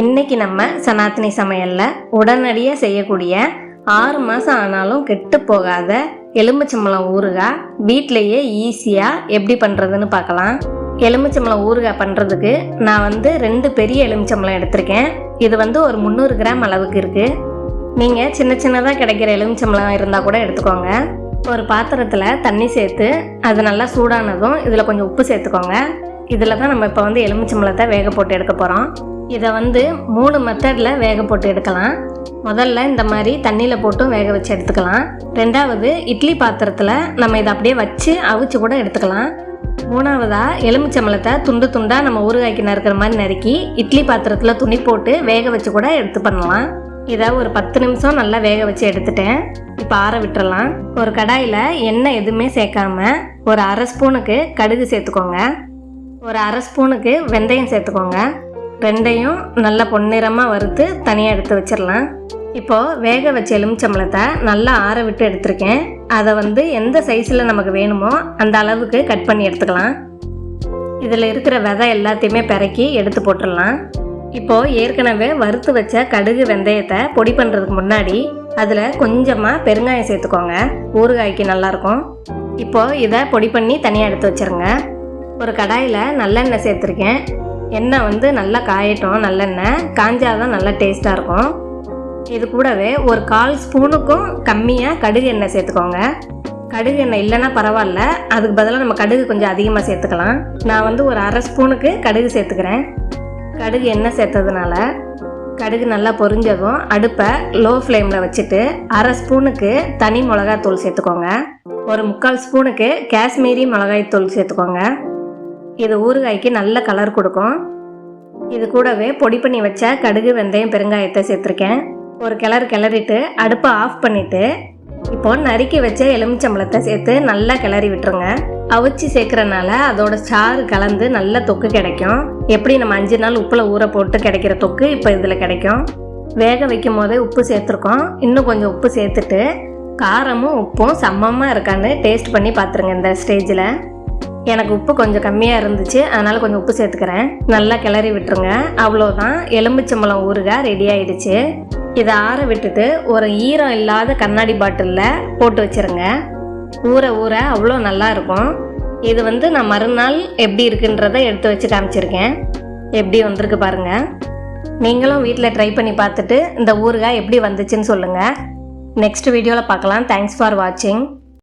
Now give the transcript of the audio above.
இன்னைக்கு நம்ம சனாத்தினி சமையலில் உடனடியாக செய்யக்கூடிய ஆறு மாதம் ஆனாலும் கெட்டு போகாத எலுமிச்சம்பழம் ஊறுகாய் வீட்டிலையே ஈஸியாக எப்படி பண்ணுறதுன்னு பார்க்கலாம். எலுமிச்சம்பழம் ஊறுகாய் பண்ணுறதுக்கு நான் வந்து ரெண்டு பெரிய எலுமிச்சம்பழம் எடுத்திருக்கேன். இது வந்து ஒரு முந்நூறு கிராம் அளவுக்கு இருக்குது நீங்கள் சின்ன சின்னதாக கிடைக்கிற எலுமிச்சம்பழம் இருந்தால் கூட எடுத்துக்கோங்க. ஒரு பாத்திரத்தில் தண்ணி சேர்த்து அது நல்லா சூடானதும் இதில் கொஞ்சம் உப்பு சேர்த்துக்கோங்க. இதில் தான் நம்ம இப்போ வந்து எலுமிச்சம்பழத்தை வேக போட்டு எடுக்க போகிறோம் இதை வந்து மூணு மெத்தடில் வேக போட்டு எடுக்கலாம். முதல்ல இந்த மாதிரி தண்ணியில் போட்டும் வேக வச்சு எடுத்துக்கலாம். ரெண்டாவது இட்லி பாத்திரத்தில் நம்ம இதை அப்படியே வச்சு அவிச்சு கூட எடுத்துக்கலாம். மூணாவதாக எலுமிச்சம்பழத்தை துண்டு துண்டாக நம்ம ஊறுகாய்க்கு நறுக்கிற மாதிரி நறுக்கி இட்லி பாத்திரத்தில் துணி போட்டு வேக வச்சு கூட எடுத்து பண்ணலாம். இதை ஒரு பத்து நிமிஷம் நல்லா வேக வச்சு எடுத்துட்டேன். இப்போ ஆற விட்டுறலாம். ஒரு கடாயில் எண்ணெய் எதுவுமே சேர்க்காம ஒரு அரை ஸ்பூனுக்கு கடுகு சேர்த்துக்கோங்க. ஒரு அரை ஸ்பூனுக்கு வெந்தயம் சேர்த்துக்கோங்க. ரெண்டையும் நல்லா பொன்னிறமாக வறுத்து தனியாக எடுத்து வச்சிடலாம் இப்போது வேக வச்ச எலுமிச்சம்பழத்தை நல்லா ஆற விட்டு எடுத்திருக்கேன். அதை வந்து எந்த சைஸில் நமக்கு வேணுமோ அந்த அளவுக்கு கட் பண்ணி எடுத்துக்கலாம். இதில் இருக்கிற விதை எல்லாத்தையுமே பிறக்கி எடுத்து போட்டுடலாம் இப்போது ஏற்கனவே வறுத்து வச்ச கடுகு வெந்தயத்தை பொடி பண்ணுறதுக்கு முன்னாடி அதில் கொஞ்சமாக பெருங்காயம் சேர்த்துக்கோங்க. ஊறுகாய்க்கு நல்லாயிருக்கும். இப்போது இதை பொடி பண்ணி தனியாக எடுத்து வச்சிருங்க. ஒரு கடாயில் நல்லெண்ணெய் சேர்த்துருக்கேன். எண்ணெய் வந்து நல்லா காயட்டும் நல்லெண்ணெய் காஞ்சாதான் நல்லா டேஸ்ட்டாக இருக்கும். இது கூடவே ஒரு கால் ஸ்பூனுக்கும் கம்மியாக கடுகு எண்ணெய் சேர்த்துக்கோங்க. கடுகு எண்ணெய் இல்லைன்னா பரவாயில்ல. அதுக்கு பதிலாக நம்ம கடுகு கொஞ்சம் அதிகமாக சேர்த்துக்கலாம். நான் வந்து ஒரு அரை ஸ்பூனுக்கு கடுகு சேர்த்துக்கிறேன். கடுகு எண்ணெய் சேர்த்ததுனால கடுகு நல்லா பொரிஞ்சதும் அடுப்பை லோ ஃப்ளேமில் வச்சுட்டு அரை ஸ்பூனுக்கு தனி மிளகாத்தூள் சேர்த்துக்கோங்க. ஒரு முக்கால் ஸ்பூனுக்கு காஷ்மீரி மிளகாய் தூள் சேர்த்துக்கோங்க. இது ஊறுகாய்க்கு நல்ல கலர் கொடுக்கும். இது கூடவே பொடி பண்ணி வச்ச கடுகு வெந்தயம் பெருங்காயத்தை சேர்த்துருக்கேன். ஒரு கிளறு கிளறிட்டு அடுப்பை ஆஃப் பண்ணிவிட்டு இப்போ நறுக்கி வச்ச எலுமிச்சம்பழத்தை சேர்த்து நல்லா கிளறி விட்டுருங்க. அவிச்சு சேர்க்கறனால அதோட சாறு கலந்து நல்ல தொக்கு கிடைக்கும். எப்படி நம்ம அஞ்சு நாள் உப்பில் ஊற போட்டு கிடைக்கிற தொக்கு இப்போ இதில் கிடைக்கும். வேக வைக்கும் போதே உப்பு சேர்த்துருக்கோம். இன்னும் கொஞ்சம் உப்பு சேர்த்துட்டு காரமும் உப்பும் சமமாக இருக்கான்னு டேஸ்ட் பண்ணி பார்த்துருங்க இந்த ஸ்டேஜில் எனக்கு உப்பு கொஞ்சம் கம்மியாக இருந்துச்சு அதனால் கொஞ்சம் உப்பு சேர்த்துக்கிறேன். நல்லா கிளறி விட்டுருங்க. அவ்வளோதான் எலுமிச்சம்பழம் ஊறுகாய் ரெடி ஆயிடுச்சு. இதை ஆற விட்டுட்டு ஒரு ஈரம் இல்லாத கண்ணாடி பாட்டிலில் போட்டு வச்சிருங்க. ஊற ஊற அவ்வளோ நல்லா இருக்கும். இது வந்து நான் மறுநாள் எப்படி இருக்குன்றதை எடுத்து வச்சு காமிச்சிருக்கேன். எப்படி வந்திருக்கு பாருங்கள் நீங்களும் வீட்டில் ட்ரை பண்ணி பார்த்துட்டு இந்த ஊறுகாய் எப்படி வந்துச்சுன்னு சொல்லுங்கள் நெக்ஸ்ட் வீடியோவில் பார்க்கலாம். தேங்க்ஸ் ஃபார் வாட்சிங்